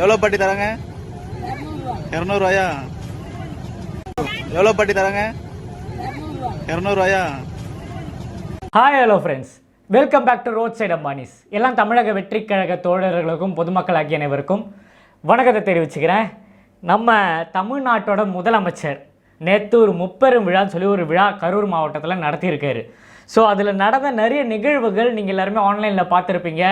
எவ்வளோ பாட்டி தராங்க? இரநூறுவாயா? எவ்வளோ பாட்டி தராங்க? இரநூறுவாயா? Hi hello friends welcome back to road side Ambanis எல்லாம் தமிழக வெற்றி கழக தோழர்களுக்கும் பொதுமக்கள் ஆகிய அனைவருக்கும் வணக்கத்தை தெரிவிச்சுக்கிறேன். நம்ம தமிழ்நாட்டோட முதலமைச்சர் நேற்று ஒரு முப்பெரும் விழான்னு சொல்லி ஒரு விழா கரூர் மாவட்டத்தில் நடத்தியிருக்காரு. ஸோ அதில் நடந்த நிறைய நிகழ்வுகள் நீங்கள் எல்லாருமே ஆன்லைனில் பார்த்துருப்பீங்க.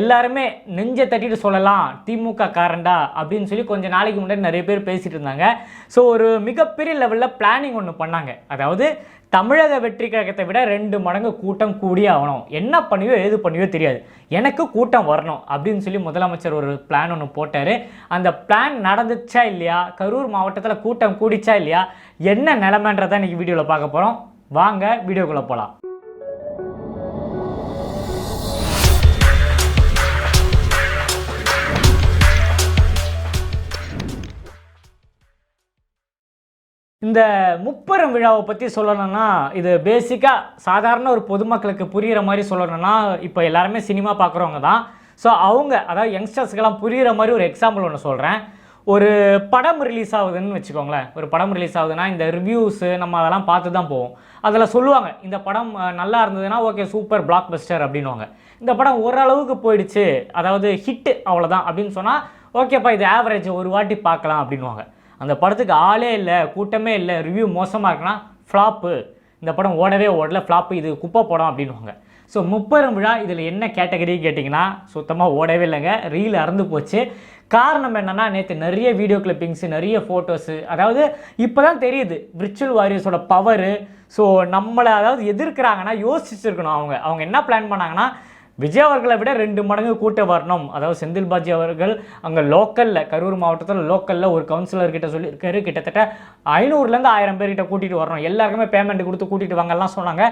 எல்லாருமே நெஞ்சை தட்டிட்டு சொல்லலாம் திமுக காரண்டா அப்படின்னு சொல்லி கொஞ்சம் நாளைக்கு முன்னாடி நிறைய பேர் பேசிட்டு இருந்தாங்க. ஸோ ஒரு மிகப்பெரிய லெவலில் பிளானிங் ஒன்று பண்ணாங்க. அதாவது தமிழக வெற்றி கழகத்தை விட ரெண்டு மடங்கு கூட்டம் கூடியே ஆகணும். என்ன பண்ணியோ ஏது பண்ணியோ தெரியாது. எனக்கு கூட்டம் வரணும் அப்படின்னு சொல்லி முதலமைச்சர் ஒரு பிளான் ஒன்று போட்டார். அந்த பிளான் நடந்துச்சா இல்லையா? கரூர் மாவட்டத்தில் கூட்டம் கூடிச்சா இல்லையா? என்ன நிலமன்றதை இன்றைக்கி வீடியோவில் பார்க்க போகிறோம் வாங்க வீடியோக்குள்ளே போகலாம் இந்த முப்பெரும் விழாவை பற்றி சொல்லணும்னா இது பேசிக்காக சாதாரண ஒரு பொதுமக்களுக்கு புரிகிற மாதிரி சொல்லணும்னா இப்போ எல்லாருமே சினிமா பார்க்குறவங்க தான். ஸோ அவங்க அதாவது யங்ஸ்டர்ஸ்க்கெல்லாம் புரிகிற மாதிரி ஒரு எக்ஸாம்பிள் ஒன்று சொல்கிறேன் ஒரு படம் ரிலீஸ் ஆகுதுன்னு வச்சுக்கோங்களேன். ஒரு படம் ரிலீஸ் ஆகுதுன்னா இந்த ரிவ்யூஸு நம்ம அதெல்லாம் பார்த்து தான் போவோம். அதில் சொல்லுவாங்க இந்த படம் நல்லா இருந்ததுன்னா ஓகே சூப்பர் பிளாக் பஸ்டர் அப்படின்வாங்க இந்த படம் ஓரளவுக்கு போயிடுச்சு அதாவது ஹிட்டு அவ்வளோதான் அப்படின்னு சொன்னால் ஓகேப்பா இது ஆவரேஜ் ஒரு வாட்டி பார்க்கலாம் அப்படின்வாங்க அந்த படத்துக்கு ஆளே இல்லை கூட்டமே இல்லை ரிவ்யூ மோசமாக இருக்குன்னா ஃப்ளாப்பு இந்த படம் ஓடவே ஓடல ஃப்ளாப்பு இது குப்பை படம் அப்படின்வாங்க ஸோ முப்பெரும் விழா இதில் என்ன கேட்டகரி கேட்டிங்கன்னா சுத்தமாக ஓடவே இல்லைங்க. ரீல் அறந்து போச்சு. காரணம் என்னன்னா நேற்று நிறைய வீடியோ கிளிப்பிங்ஸு நிறைய ஃபோட்டோஸு அதாவது இப்போ தான் தெரியுது விர்ச்சுவல் வாரியர்ஸோட பவரு ஸோ நம்மளை அதாவது எதிர்க்கிறாங்கன்னா யோசிச்சிருக்கணும் அவங்க. அவங்க என்ன பிளான் பண்ணாங்கன்னா விஜய் அவர்களை விட ரெண்டு மடங்கு கூட்ட வரணும். அதாவது செந்தில் பாஜி அவர்கள் அங்கே லோக்கலில் கரூர் மாவட்டத்தில் லோக்கலில் ஒரு கவுன்சிலர்கிட்ட சொல்லியிருக்காரு. கிட்டத்தட்ட ஐநூறுலேருந்து ஆயிரம் பேர்கிட்ட கூட்டிகிட்டு வரணும். எல்லாருக்குமே பேமெண்ட் கொடுத்து கூட்டிகிட்டு வாங்கலாம் சொன்னாங்க.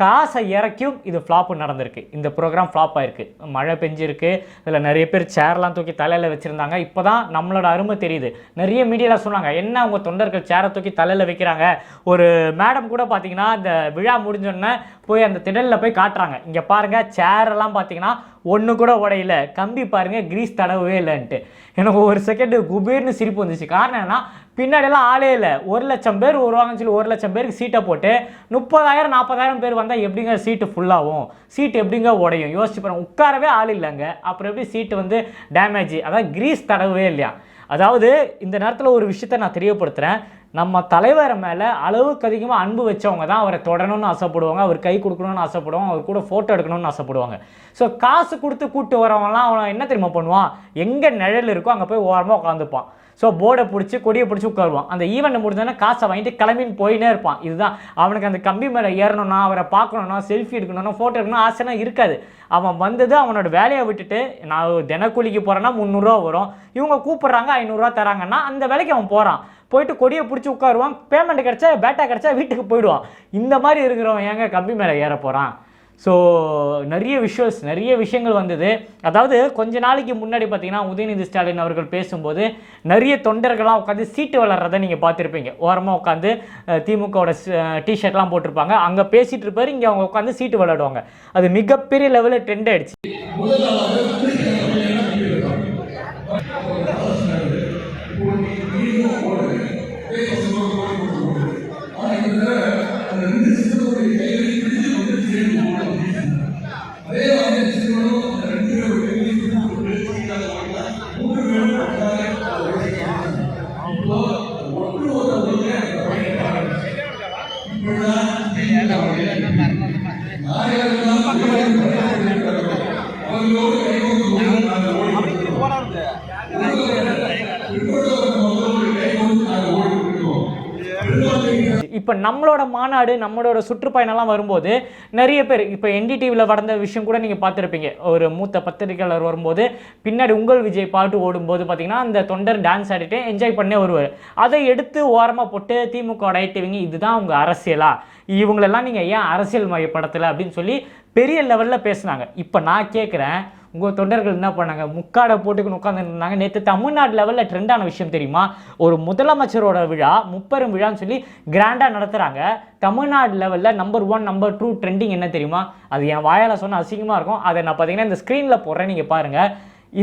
காசை இறக்கியும் இது ஃப்ளாப்பு நடந்திருக்கு. இந்த ப்ரோக்ராம் ஃப்ளாப் ஆயிருக்கு. மழை பெஞ்சிருக்கு. இதில் நிறைய பேர் சேர்லாம் தூக்கி தலையில் வச்சுருந்தாங்க. இப்போ தான் நம்மளோட அருமை தெரியுது. நிறைய மீடியாவில் சொன்னாங்க என்ன அவங்க தொண்டர்கள் சேரை தூக்கி தலையில் வைக்கிறாங்க? ஒரு மேடம் கூட பார்த்தீங்கன்னா இந்த விழா முடிஞ்சோடனே போய் அந்த திடலில் போய் காட்டுறாங்க. இங்கே பாருங்கள் சேரெல்லாம் பார்த்தீங்கன்னா ஒன்று கூட உடையில. கம்பி பாருங்க கிரீஸ் தடவவே இல்லைன்ட்டு. எனக்கு ஒரு செகண்டு குபீர்னு சிரிப்பு வந்துச்சு. காரணம் என்னன்னா பின்னாடியெல்லாம் ஆளே இல்லை. ஒரு லட்சம் பேர் வருவாங்கன்னு சொல்லி ஒரு லட்சம் பேருக்கு சீட்டை போட்டு முப்பதாயிரம் நாற்பதாயிரம் பேர் வந்தால் எப்படிங்க சீட்டு ஃபுல்லாகும் சீட்டு எப்படிங்க உடையும்? யோசிச்சு பாருங்க உட்காரவே ஆள் இல்லைங்க. அப்புறம் எப்படி சீட்டு வந்து டேமேஜ் அதாவது கிரீஸ் தடவே இல்லையா? அதாவது இந்த நேரத்தில் ஒரு விஷயத்த நான் தெரியப்படுத்துகிறேன் நம்ம தலைவர் மேலே அளவுக்கு அதிகமாக அன்பு வச்சவங்க தான் அவரை தொடரணும்னு ஆசைப்படுவாங்க அவர் கை கொடுக்கணும்னு ஆசைப்படுவாங்க அவர் கூட ஃபோட்டோ எடுக்கணும்னு ஆசைப்படுவாங்க. ஸோ காசு கொடுத்து கூப்பிட்டு வரவங்களாம் அவன் என்ன தெரியுமா பண்ணுவான்? எங்கே நிழல் இருக்கோ அங்கே போய் ஓரமாக உட்காந்துப்பான் ஸோ போர்டை பிடிச்சி கொடியை பிடிச்சி உட்காருவான். அந்த ஈவெண்ட் முடிஞ்சோன்னா காசை வாங்கிட்டு கிளம்பின்னு போயினே இருப்பான். இதுதான். அவனுக்கு அந்த கம்பி மேலே ஏறணும்னா அவரை பார்க்கணும்னா செல்ஃபி எடுக்கணும்னா ஃபோட்டோ எடுக்கணும் ஆசைனா இருக்காது. அவன் வந்தது அவனோட வேலையை விட்டுட்டு நான் தினக்கூலிக்கு போகிறேன்னா முந்நூறுரூவா வரும். இவங்க கூப்பிட்றாங்க ஐநூறுரூவா தராங்கன்னா அந்த வேலைக்கு அவன் போகிறான் போயிட்டு கொடியை பிடிச்சி உட்காருவான். பேமெண்ட் கிடச்சா பேட்டா கிடச்சா வீட்டுக்கு போயிடுவான். இந்த மாதிரி இருக்கிறவன் ஏங்க கம்பி மேலே ஏற போகிறான் ஸோ நிறைய விஷுவல்ஸ் நிறைய விஷயங்கள் வந்தது. அதாவது கொஞ்ச நாளைக்கு முன்னாடி பார்த்தீங்கன்னா உதயநிதி ஸ்டாலின் அவர்கள் பேசும்போது நிறைய தொண்டர்கள்லாம் உட்காந்து சீட்டு வளர்றதை நீங்கள் பார்த்துருப்பீங்க. ஓரமாக உட்காந்து திமுகவோட டிஷர்ட்லாம் போட்டிருப்பாங்க. அங்கே பேசிகிட்டு இருப்பார் இங்கே அவங்க உட்காந்து சீட்டு விளையாடுவாங்க அது மிகப்பெரிய லெவலில் ட்ரெண்ட் ஆயிடுச்சு. இப்போ நம்மளோட மாநாடு நம்மளோட சுற்றுப்பயணம்லாம் வரும்போது நிறைய பேர் இப்போ என்டிடிவியில் நடந்த விஷயம் கூட நீங்கள் பார்த்துருப்பீங்க. ஒரு மூத்த பத்திரிகையாளர் வரும்போது பின்னாடி உங்கள் விஜய் பாட்டு ஓடும்போது பார்த்தீங்கன்னா அந்த தொண்டர் டான்ஸ் ஆடிட்டு என்ஜாய் பண்ணே வருவார். அதை எடுத்து ஓரமாக போட்டு திமுக டைட்டிவிங்க இதுதான் உங்கள் அரசியலா? இவங்களெல்லாம் நீங்கள் ஏன் அரசியல் மையப்படுத்தலை? அப்படின்னு சொல்லி பெரிய லெவலில் பேசுனாங்க. இப்போ நான் கேட்குறேன் உங்கள் தொண்டர்கள் என்ன பண்ணாங்க? முக்காடை போட்டுக்கணும் உட்காந்துருந்தாங்க நேற்று தமிழ்நாடு லெவலில் ட்ரெண்டான விஷயம் தெரியுமா? ஒரு முதலமைச்சரோட விழா முப்பெரும் விழான்னு சொல்லி கிராண்டாக நடத்துகிறாங்க தமிழ்நாடு லெவலில் number one number two trending என்ன தெரியுமா? அது என் வாயால் சொன்ன அசிங்கமாக இருக்கும். அதை நான் பார்த்தீங்கன்னா இந்த ஸ்க்ரீனில் போடுறேன் நீங்கள் பாருங்கள்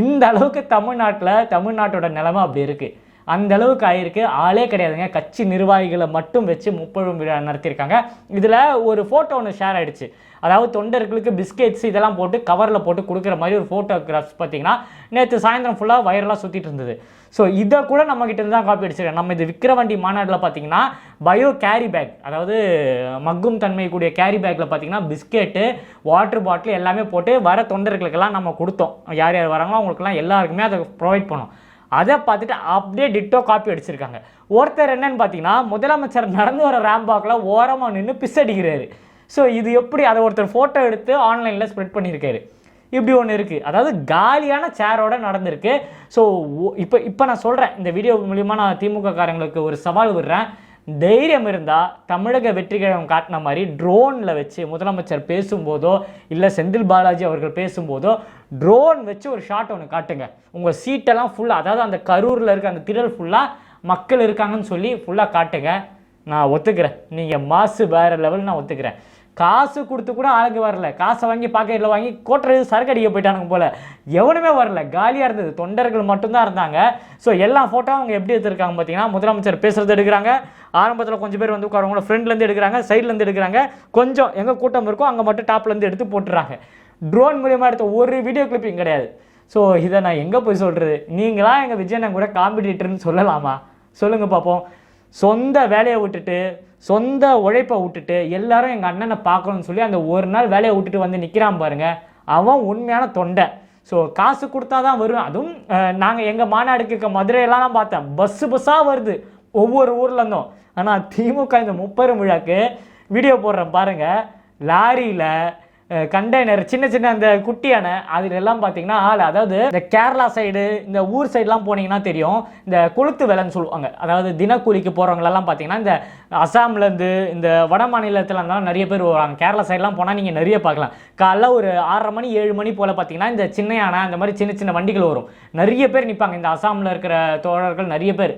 இந்த அளவுக்கு தமிழ்நாட்டில் தமிழ்நாட்டோட நிலமை அப்படி இருக்குது அந்த அளவுக்கு ஆயிருக்கு. ஆளே கிடையாதுங்க. கட்சி நிர்வாகிகளை மட்டும் வச்சு முப்பழும் விழா நடத்தியிருக்காங்க. இதில் ஒரு ஃபோட்டோ ஒன்று ஷேர் ஆகிடுச்சு அதாவது தொண்டர்களுக்கு பிஸ்கெட்ஸ் இதெல்லாம் போட்டு கவரில் போட்டு கொடுக்குற மாதிரி ஒரு ஃபோட்டோகிராஃப்ஸ் பார்த்தீங்கன்னா நேற்று சாயந்தரம் ஃபுல்லாக வைரலாக சுற்றிட்டு இருந்தது. ஸோ இதை கூட நம்மக்கிட்ட இருந்து தான் காப்பி அடிச்சிருக்கோம் நம்ம இது விக்கிரவாண்டி மாநாட்டில் பார்த்தீங்கன்னா பயோ கேரி பேக் அதாவது மக்கும் தன்மை கூடிய கேரி பேக்கில் பார்த்தீங்கன்னா பிஸ்கெட்டு வாட்டர் பாட்டில் எல்லாமே போட்டு வர தொண்டர்களுக்கெல்லாம் நம்ம கொடுத்தோம். யார் யார் வராங்களோ அவங்களுக்கெல்லாம் எல்லாருக்குமே அதை ப்ரொவைட் பண்ணோம். அதை பார்த்துட்டு அப்படியே டிட்டோ காப்பி அடிச்சிருக்காங்க. ஒருத்தர் என்னன்னு பார்த்தீங்கன்னா முதலமைச்சர் நடந்து வர ரேம்பாக்கில் ஓரமாக நின்று பிஸ் அடிக்கிறாரு ஸோ இது எப்படி அதை ஒருத்தர் ஃபோட்டோ எடுத்து ஆன்லைனில் ஸ்ப்ரெட் பண்ணியிருக்காரு? இப்படி ஒன்று இருக்குது அதாவது காலியான சேரோட நடந்திருக்கு. ஸோ இப்போ இப்போ நான் சொல்கிறேன் இந்த வீடியோ மூலிமா நான் திமுக காரங்களுக்கு ஒரு சவால் விடுறேன். தைரியம் இருந்தால் தமிழக வெற்றிகழகம் காட்டின மாதிரி ட்ரோனில் வச்சு முதலமைச்சர் பேசும்போதோ இல்லை செந்தில் பாலாஜி அவர்கள் பேசும்போதோ ட்ரோன் வச்சு ஒரு ஷாட் ஒன்று காட்டுங்க. உங்கள் சீட்டெல்லாம் ஃபுல்லாக அதாவது அந்த கரூரில் இருக்க அந்த திரள் ஃபுல்லாக மக்கள் இருக்காங்கன்னு சொல்லி ஃபுல்லாக காட்டுங்க. நான் ஒத்துக்கிறேன். நீங்கள் மாசு வேறு லெவல் நான் ஒத்துக்கிறேன். காசு கொடுத்து கூட ஆளுக்கு வரல. காசை வாங்கி பாக்கெட்டில் வாங்கி கோட்டுறது சரக்கு அடிக்க போயிட்டானுங்க போல். எவனுமே வரல. காலியாக இருந்தது. தொண்டர்கள் மட்டும்தான் இருந்தாங்க. ஸோ எல்லா ஃபோட்டோ அவங்க எப்படி எடுத்திருக்காங்க பார்த்தீங்கன்னா முதலமைச்சர் பேசுகிறது எடுக்கிறாங்க. ஆரம்பத்தில் கொஞ்சம் பேர் வந்து உட்காரவங்கள ஃப்ரெண்ட்லேருந்து எடுக்கிறாங்க. சைட்லேருந்து எடுக்கிறாங்க. கொஞ்சம் எங்கே கூட்டம் இருக்கோ அங்கே மட்டும் டாப்லேருந்து எடுத்து போட்டுறாங்க. ட்ரோன் மூலியமாக எடுத்த ஒரு வீடியோ கிளிப்பிங் கிடையாது. ஸோ இதை நான் எங்கே போய் சொல்கிறது நீங்களாம் எங்கள் விஜயண்ணன் கூட காம்படிட்டர்னு சொல்லலாமா? சொல்லுங்கள் பார்ப்போம் சொந்த வேலையை விட்டுட்டு சொந்த உழைப்பை விட்டுட்டு எல்லாரும் எங்கள் அண்ணனை பார்க்கணும்னு சொல்லி அந்த ஒரு நாள் வேலையை விட்டுட்டு வந்து நிற்கிறான் பாருங்கள் அவன் உண்மையான தொண்டை. ஸோ காசு கொடுத்தா தான் வரும் அதுவும் நாங்கள் எங்கள் மாநாடுக்கு இருக்க மதுரையெல்லாம் நான் பார்த்தேன். பஸ்ஸு பஸ்ஸாக வருது. ஒவ்வொரு ஊர்லேருந்தும் ஆனால் திமுக இந்த முப்பெரும் விழாக்கு வீடியோ போடுறேன் பாருங்கள் லாரியில் கண்டெய்னர் சின்ன சின்ன அந்த குட்டியான அதில் எல்லாம் பார்த்தீங்கன்னா ஆள். அதாவது இந்த கேரளா சைடு இந்த ஊர் சைட்லாம் போனீங்கன்னா தெரியும். இந்த கொளுத்து வேலைன்னு சொல்லுவாங்க. அதாவது தினக்கூலிக்கு போகிறவங்களெல்லாம் பார்த்தீங்கன்னா இந்த அசாம்லேருந்து இந்த வட மாநிலத்தில் இருந்தாலும் நிறைய பேர் வருவாங்க. கேரளா சைட்லாம் போனால் நீங்கள் நிறைய பார்க்கலாம். காலைல ஒரு ஆறரை மணி ஏழு மணி போல் பார்த்தீங்கன்னா இந்த சின்ன யானை அந்த மாதிரி சின்ன சின்ன வண்டிகள் வரும். நிறைய பேர் நிற்பாங்க இந்த அசாமில் இருக்கிற தோழர்கள் நிறைய பேர்.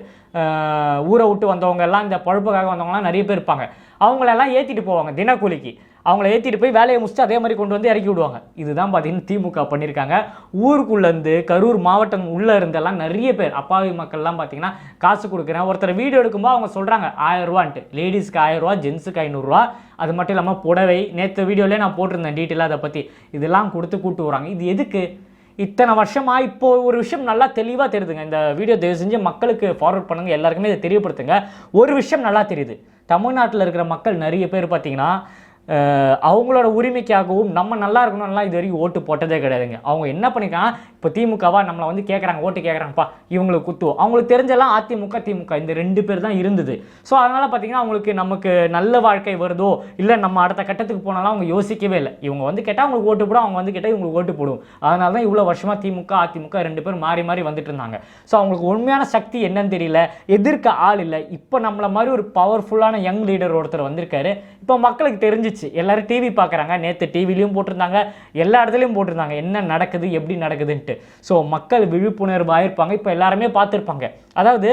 ஊரை விட்டு வந்தவங்க எல்லாம் இந்த பழுப்புக்காக வந்தவங்கலாம் நிறைய பேர் இருப்பாங்க. அவங்களெல்லாம் ஏற்றிட்டு போவாங்க தினக்கூலிக்கு. அவங்கள ஏற்றிட்டு போய் வேலையை முடிச்சுட்டு அதே மாதிரி கொண்டு வந்து இறக்கி விடுவாங்க. இதுதான் பார்த்தீங்கன்னா திமுக பண்ணியிருக்காங்க. ஊருக்குள்ளேருந்து கரூர் மாவட்டம் உள்ளே இருந்தெல்லாம் நிறைய பேர் அப்பாவி மக்கள்லாம் பார்த்தீங்கன்னா காசு கொடுக்குறேன். ஒருத்தர் வீடியோ எடுக்கும்போது அவங்க சொல்கிறாங்க ஆயிரரூவான்ட்டு லேடிஸ்க்கு ஆயிரரூவா ஜென்ஸுக்கு ஐநூறுரூவா அது மட்டும் இல்லாமல் புடவை நேற்று வீடியோலேயே நான் போட்டிருந்தேன் டீட்டெயிலாக அதை பற்றி இதெல்லாம் கொடுத்து கூட்டு வராங்க. இது எதுக்கு? இத்தனை வருஷமாக இப்போ ஒரு விஷயம் நல்லா தெளிவாக தெரியுதுங்க. இந்த வீடியோ தயவு செஞ்சு மக்களுக்கு ஃபார்வர்ட் பண்ணுங்க. எல்லாருக்குமே இதை தெரியப்படுத்துங்க. ஒரு விஷயம் நல்லா தெரியுது. தமிழ்நாட்டில் இருக்கிற மக்கள் நிறைய பேர் பார்த்தீங்கன்னா அவங்களோட உரிமைக்காகவும் நம்ம நல்லா இருக்கணும்லாம் இது வரைக்கும் ஓட்டு போட்டதே கிடையாதுங்க. அவங்க என்ன பண்ணிக்கலாம் இப்போ திமுகவா நம்மளை வந்து கேட்குறாங்க ஓட்டு கேட்குறாங்கப்பா இவங்களுக்கு குத்துவோம். அவங்களுக்கு தெரிஞ்செல்லாம் அதிமுக திமுக இந்த ரெண்டு பேர் தான் இருந்தது. ஸோ அதனால் பார்த்தீங்கன்னா அவங்களுக்கு நமக்கு நல்ல வாழ்க்கை வருதோ இல்லை நம்ம அடுத்த கட்டத்துக்கு போனாலும் அவங்க யோசிக்கவே இல்லை. இவங்க வந்து கேட்டால் அவங்களுக்கு ஓட்டு போடும் அவங்க வந்து கேட்டால் இவங்களுக்கு ஓட்டு போடும் அதனால தான் இவ்வளோ வருஷமாக திமுக அதிமுக ரெண்டு பேரும் மாறி மாறி வந்துட்டு இருந்தாங்க. ஸோ அவங்களுக்கு உண்மையான சக்தி என்னன்னு தெரியல. எதிர்க்க ஆள் இல்லை. இப்போ நம்மளை மாதிரி ஒரு பவர்ஃபுல்லான யங் லீடர் ஒருத்தர் வந்திருக்காரு. இப்போ மக்களுக்கு தெரிஞ்சிச்சு. எல்லாரும் டிவி பார்க்குறாங்க. நேற்று டிவிலையும் போட்டிருந்தாங்க. எல்லா இடத்துலையும் போட்டிருந்தாங்க. என்ன நடக்குது? எப்படி நடக்குதுன்ட்டு. ஸோ மக்கள் விழிப்புணர்வு ஆயிருப்பாங்க. இப்போ எல்லாருமே பார்த்துருப்பாங்க. அதாவது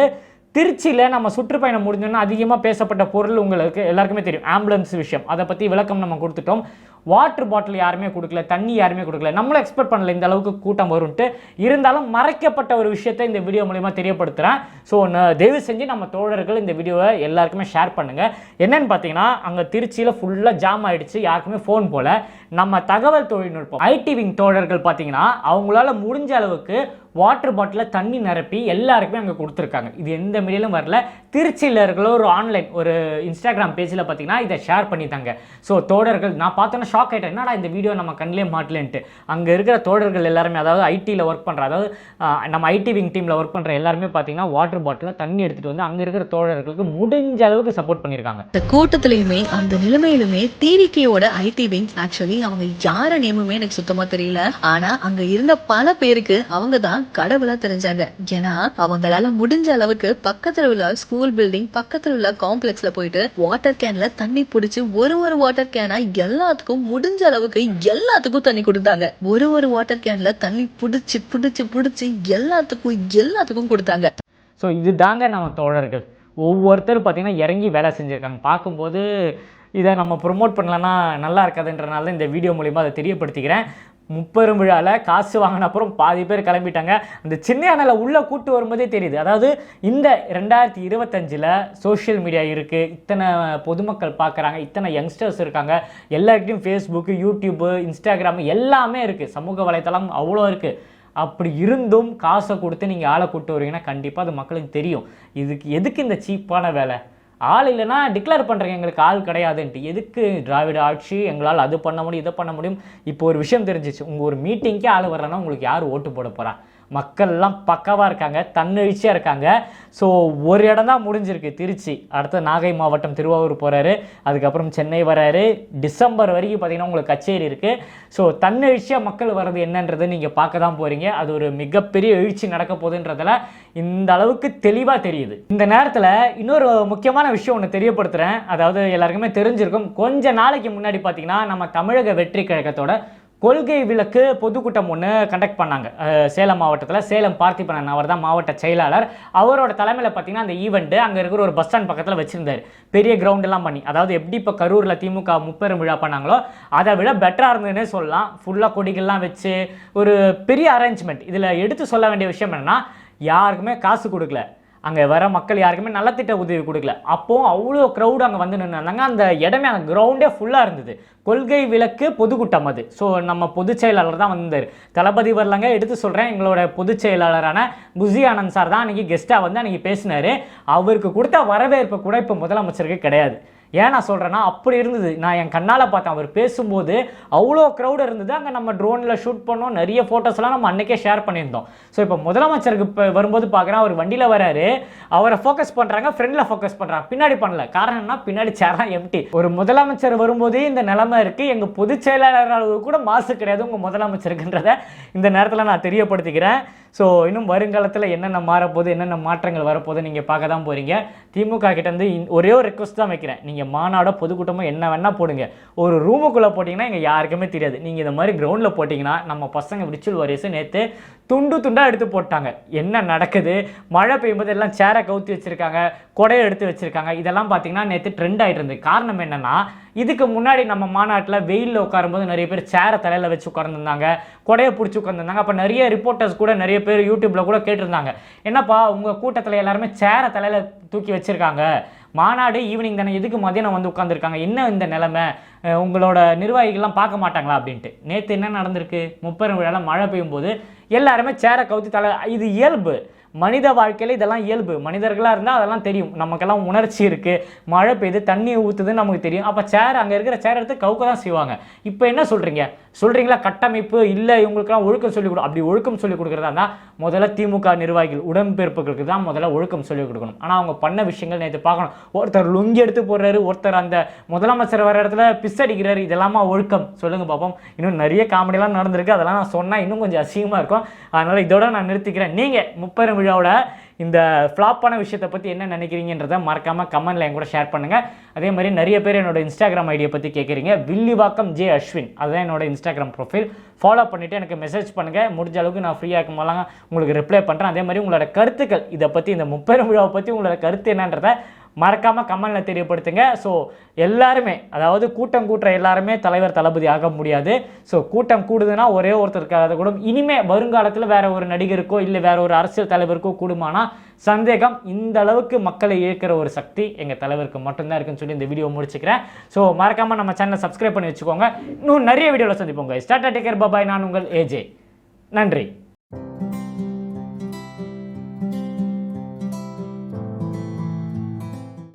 திருச்சியில் நம்ம சுற்றுப்பயணம் முடிஞ்சோன்னா அதிகமாக பேசப்பட்ட பொருள் உங்களுக்கு எல்லாருக்குமே தெரியும். ஆம்புலன்ஸ் விஷயம். அதை பற்றி விளக்கம் நம்ம கொடுத்துட்டோம். வாட்டர் பாட்டில் யாருமே கொடுக்கல தண்ணி யாருமே கொடுக்கல. நம்மளும் எக்ஸ்பெக்ட் பண்ணல இந்த அளவுக்கு கூட்டம் வரும்ட்டு இருந்தாலும் மறைக்கப்பட்ட ஒரு விஷயத்தை இந்த வீடியோ மூலிமா தெரியப்படுத்துகிறேன் ஸோ தயவு செஞ்சு நம்ம தோழர்கள் இந்த வீடியோவை எல்லாருக்குமே ஷேர் பண்ணுங்கள் என்னென்னு பார்த்தீங்கன்னா அங்கே திருச்சியில் ஃபுல்லாக ஜாம் ஆகிடுச்சு யாருக்குமே ஃபோன் போல. நம்ம தகவல் தொழில்நுட்பம் ஐடி விங் தோழர்கள் பார்த்தீங்கன்னா அவங்களால முடிஞ்ச அளவுக்கு வாட்டர் பாட்டிலில் தண்ணி நிரப்பி எல்லாருக்குமே அங்கே கொடுத்துருக்காங்க. இது எந்த மீடியிலும் வரல. திருச்சியில் இருக்கிற ஒரு ஆன்லைன் ஒரு இன்ஸ்டாகிராம் பேஜில் பார்த்தீங்கன்னா இதை ஷேர் பண்ணிட்டாங்க. ஸோ தோழர்கள் நான் பார்த்தோன்னா ஷாக் ஆகிட்டேன் என்னடா இந்த வீடியோ நம்ம கண்ணிலே மாட்டலன்ட்டு. அங்கே இருக்கிற தோழர்கள் எல்லாருமே அதாவது ஐடியில் ஒர்க் பண்ணுற அதாவது நம்ம ஐடி விங் டீமில் ஒர்க் பண்ணுற எல்லாருமே பார்த்தீங்கன்னா வாட்டர் பாட்டிலில் தண்ணி எடுத்துகிட்டு வந்து அங்கே இருக்கிற தோழர்களுக்கு முடிஞ்ச அளவுக்கு சப்போர்ட் பண்ணியிருக்காங்க இந்த கூட்டத்துலையுமே அந்த நிலைமையிலுமே டிடிகேயோட ஐடி விங் ஆக்சுவலி அவங்க யார நேமுமே எனக்கு சுத்தமாக தெரியல. ஆனால் அங்கே இருந்த பல பேருக்கு அவங்க தான் கடவுளா தெரிஞ்சாங்க. ஏன்னா அவங்களால முடிஞ்ச அளவுக்கு பக்கத்துல உள்ள ஸ்கூல் பில்டிங் பக்கத்துல உள்ள காம்ப்ளெக்ஸ்ல போயிட்டு வாட்டர் கேன்ல தண்ணி பிடிச்சி ஒரு ஒரு வாட்டர் கேனா எல்லாத்துக்கும் முடிஞ்ச அளவுக்கு எல்லாத்துக்கும் தண்ணி கொடுத்தாங்க. ஒரு ஒரு வாட்டர் கேன்ல தண்ணி பிடிச்சி பிடிச்சி பிடிச்சி எல்லாத்துக்கும் எல்லாத்துக்கும் கொடுத்தாங்க. ஸோ இதுதாங்க நம்ம தோழர்கள். ஒவ்வொருத்தரும் பார்த்தீங்கன்னா இறங்கி வேலை செஞ்சுருக்காங்க. பார்க்கும்போது இதை நம்ம ப்ரொமோட் பண்ணலன்னா நல்லா இருக்காதுன்றனால இந்த வீடியோ மூலிமா அதை தெரியப்படுத்திக்கிறேன். முப்பெரும் விழாவில் காசு வாங்கின அப்புறம் பாதி பேர் கிளம்பிட்டாங்க. அந்த சின்ன அண்ணல உள்ளே கூட்டு வரும்போதே தெரியுது. அதாவது இந்த ரெண்டாயிரத்தி இருபத்தஞ்சில் சோஷியல் மீடியா இருக்குது இத்தனை பொதுமக்கள் பார்க்குறாங்க இத்தனை யங்ஸ்டர்ஸ் இருக்காங்க. எல்லாருக்கிட்டையும் ஃபேஸ்புக்கு யூடியூப்பு இன்ஸ்டாகிராம் எல்லாமே இருக்குது சமூக வலைத்தளம் அவ்வளோ இருக்குது அப்படி இருந்தும் காசை கொடுத்து நீங்கள் ஆளை கூப்பிட்டு வரீங்கன்னா கண்டிப்பாக அது மக்களுக்கு தெரியும். இதுக்கு எதுக்கு இந்த சீப்பான வேலை? ஆள் இல்லைன்னா டிக்ளேர் பண்ணுறேங்க எங்களுக்கு ஆள் கிடையாதுன்ட்டு. எதுக்கு திராவிட ஆட்சி எங்களால் அது பண்ண முடியும் இதை பண்ண முடியும்? இப்போ ஒரு விஷயம் தெரிஞ்சிச்சு. உங்கள் ஒரு மீட்டிங்க்கே ஆள் வரலன்னா உங்களுக்கு யார் ஓட்டு போட போகிறா மக்கள்லாம் பக்காவாக இருக்காங்க தன்னெழுச்சியாக இருக்காங்க. ஸோ ஒரு இடம் தான் முடிஞ்சிருக்கு திருச்சி. அடுத்து நாகை மாவட்டம் திருவாரூர் போகிறாரு அதுக்கப்புறம் சென்னை வராரு. டிசம்பர் வரைக்கும் பார்த்தீங்கன்னா உங்களுக்கு கச்சேரி இருக்குது ஸோ தன்னெழுச்சியாக மக்கள் வர்றது என்னன்றதை நீங்கள் பார்க்க தான் போகிறீங்க அது ஒரு மிகப்பெரிய எழுச்சி நடக்க போகுதுன்றதில் இந்த அளவுக்கு தெளிவாக தெரியுது. இந்த நேரத்தில் இன்னொரு முக்கியமான விஷயம் ஒன்று தெரியப்படுத்துகிறேன் அதாவது எல்லாருக்குமே தெரிஞ்சிருக்கும். கொஞ்ச நாளைக்கு முன்னாடி பார்த்திங்கன்னா நம்ம தமிழக வெற்றி கழகத்தோட கொள்கை விளக்கு பொதுக்கூட்டம் ஒன்று கண்டக்ட் பண்ணாங்க. சேலம் மாவட்டத்தில். சேலம் பார்த்திபனன் அவர் தான் மாவட்ட செயலாளர். அவரோட தலைமையில் பார்த்தீங்கன்னா அந்த ஈவெண்ட்டு அங்கே இருக்கிற ஒரு பஸ் ஸ்டாண்ட் பக்கத்தில் வச்சுருந்தார். பெரிய கிரவுண்டெல்லாம் பண்ணி. அதாவது எப்படி இப்போ கரூரில் திமுக முப்பெரும் விழா பண்ணாங்களோ அதை விட பெட்டராக இருந்ததுன்னே சொல்லலாம். ஃபுல்லாக கொடிகள்லாம் வச்சு ஒரு பெரிய அரேஞ்ச்மெண்ட் இதில் எடுத்து சொல்ல வேண்டிய விஷயம் என்னென்னா யாருக்குமே காசு கொடுக்கல. அங்கே வர மக்கள் யாருக்குமே நலத்திட்ட உதவி கொடுக்கல. அப்போது அவ்வளோ க்ரௌடு அங்கே வந்து நின்றுருந்தாங்க அந்த இடமே அந்த கிரவுண்டே ஃபுல்லாக இருந்தது. கொள்கை விளக்கு பொதுக்கூட்டம் அது. ஸோ நம்ம பொதுச் செயலாளர் தான் வந்தார் தளபதி வரலங்க எடுத்து சொல்கிறேன் எங்களோட பொதுச் செயலாளரான குசி ஆனந்த் சார் தான் அன்றைக்கி கெஸ்ட்டாக வந்து அன்றைக்கி பேசினார். அவருக்கு கொடுத்த வரவேற்பு கூட இப்போ முதலமைச்சருக்கு கிடையாது. ஏன் நான் சொல்கிறேன்னா அப்படி இருந்தது. நான் என் கண்ணால் பார்த்தேன். அவர் பேசும்போது அவ்வளோ க்ரௌடு இருந்தது. அங்கே நம்ம ட்ரோனில் ஷூட் பண்ணோம். நிறைய ஃபோட்டோஸ்லாம் நம்ம அன்றைக்கே ஷேர் பண்ணியிருந்தோம். ஸோ இப்போ முதலமைச்சருக்கு இப்போ வரும்போது பார்க்குறேன் அவர் வண்டியில் வராரு. அவரை ஃபோக்கஸ் பண்ணுறாங்க ஃப்ரெண்டில் ஃபோக்கஸ் பண்ணுறாங்க பின்னாடி பண்ணல. காரணம் என்ன பின்னாடி சேர்லாம் எம்டி ஒரு முதலமைச்சர் வரும்போதே இந்த நிலைமை இருக்குது எங்கள் பொதுச் செயலாளர் கூட மாசு கிடையாது உங்கள் முதலமைச்சருக்குன்றத இந்த நேரத்தில் நான் தெரியப்படுத்திக்கிறேன். ஸோ இன்னும் வருங்காலத்தில் என்னென்ன மாறப்போகுது என்னென்ன மாற்றங்கள் வரப்போகுது நீங்கள் பார்க்க தான் போகிறீங்க திமுக கிட்டேருந்து ஒரே ஒரு ரெக்வஸ்ட் தான் வைக்கிறேன். நீங்கள் மாநாடோ பொதுக்கூட்டமோ என்ன வேணால் போடுங்க. ஒரு ரூமுக்குள்ளே போட்டிங்கன்னா இங்கே யாருக்குமே தெரியாது. நீங்கள் இந்த மாதிரி கிரவுண்டில் போட்டிங்கன்னா நம்ம பசங்க விடிச்சல் வரிசை நேற்று துண்டு துண்டாக எடுத்து போட்டாங்க. என்ன நடக்குது? மழை பெய்யும்போது எல்லாம் சேரை கவுத்தி வச்சுருக்காங்க கொடையை எடுத்து வச்சுருக்காங்க. இதெல்லாம் பார்த்தீங்கன்னா நேற்று ட்ரெண்ட் ஆகிட்டு இருந்தது. காரணம் என்னென்னா இதுக்கு முன்னாடி நம்ம மாநாட்டில் வெயிலில் உட்காரும்போது நிறைய பேர் சேரை தலையில் வச்சு உட்காந்துருந்தாங்க கொடையை பிடிச்சி உட்காந்துருந்தாங்க அப்போ நிறைய ரிப்போர்ட்டர்ஸ் கூட நிறைய பேர் யூடியூப்பில் கூட கேட்டிருந்தாங்க. என்னப்பா உங்கள் கூட்டத்தில் எல்லாருமே சேரை தலையில் தூக்கி வச்சுருக்காங்க. மாநாடு ஈவினிங் தானே எதுக்கு மதியானம் வந்து உட்காந்துருக்காங்க என்ன இந்த நிலமை? உங்களோட நிர்வாகிகள்லாம் பார்க்க மாட்டாங்களா அப்படின்ட்டு. நேற்று என்ன நடந்திருக்கு? முப்பெரும் விழாவில் மழை பெய்யும் போது எல்லாருமே சேரை கவுத்தி தலை இது இயல்பு. மனித வாழ்க்கையில் இதெல்லாம் இயல்பு. மனிதர்களாக இருந்தால் அதெல்லாம் தெரியும். நமக்கெல்லாம் உணர்ச்சி இருக்குது மழை பெய்யுது தண்ணி ஊற்றுதுன்னு நமக்கு தெரியும். அப்போ சேர் அங்கே இருக்கிற சேர் எடுத்து கவுக்க தான் செய்வாங்க. இப்போ என்ன சொல்கிறீங்க சொல்கிறீங்களா கட்டமைப்பு இல்லை இவங்களுக்குலாம் ஒழுக்கம் சொல்லிக் கொடு அப்படி ஒழுக்கம் சொல்லிக் கொடுக்குறதா இருந்தால் முதல்ல திமுக நிர்வாகிகள் உடன்பிறப்புகளுக்கு தான் முதல்ல ஒழுக்கம் சொல்லிக் கொடுக்கணும். ஆனால் அவங்க பண்ண விஷயங்கள் நேற்று பார்க்கணும். ஒருத்தர் லுங்கி எடுத்து போடுறாரு ஒருத்தர் அந்த முதலமைச்சர் வர இடத்துல பிஸ்டடிக்கிறாரு இதெல்லாமா ஒழுக்கம்? சொல்லுங்கள் பார்ப்போம் இன்னும் நிறைய காமெடிலாம் நடந்திருக்கு. அதெல்லாம் நான் சொன்னால் இன்னும் கொஞ்சம் அசிங்கமாக இருக்கும். அதனால் இதோட நான் நிறுத்திக்கிறேன். நீங்கள் முப்பெரும் விழாவோட இந்த ஃப்ளாப்பான விஷயத்தை பற்றி என்ன நினைக்கிறீங்கன்றதை மறக்காமல் கமெண்ட்டில் என் கூட ஷேர் பண்ணுங்கள் அதே மாதிரி நிறைய பேர் என்னோட இன்ஸ்டாகிராம் ஐடியை பற்றி கேட்குறீங்க வில்லிவாக்கம் ஜே அஸ்வின். அதுதான் என்னோட இன்ஸ்டாகிராம் ப்ரொஃபைல் ஃபாலோ பண்ணிவிட்டு எனக்கு மெசேஜ் பண்ணுங்கள் முடிஞ்ச அளவுக்கு நான் ஃப்ரீயாக இருக்கும்போதெல்லாம் உங்களுக்கு ரிப்ளை பண்ணுறேன் அதே மாதிரி உங்களோட கருத்துக்கள் இதை பற்றி இந்த முப்பெரும் விழாவை பற்றி உங்களோட கருத்து என்னன்றதை மறக்காமல் கமெண்ட்டில் தெரியப்படுத்துங்க. ஸோ எல்லாருமே அதாவது கூட்டம் கூட்டுற எல்லாருமே தலைவர் தளபதி ஆக முடியாது. ஸோ கூட்டம் கூடுதுன்னா ஒரே ஒருத்தருக்காக கூட இனிமே வருங்காலத்தில் வேற ஒரு நடிகருக்கோ இல்லை வேற ஒரு அரசியல் தலைவருக்கோ கூடுமானா சந்தேகம் இந்த அளவுக்கு மக்களை இயக்கிற ஒரு சக்தி எங்கள் தலைவருக்கு மட்டும்தான் இருக்குன்னு சொல்லி இந்த வீடியோ முடிச்சுக்கிறேன். ஸோ மறக்காமல் நம்ம சேனலை சப்ஸ்கிரைப் பண்ணி வச்சுக்கோங்க. இன்னும் நிறைய வீடியோவில் சந்திப்போங்க ஸ்டார்டா டேக்கர் பாபாய் நான் உங்கள் ஏஜே நன்றி.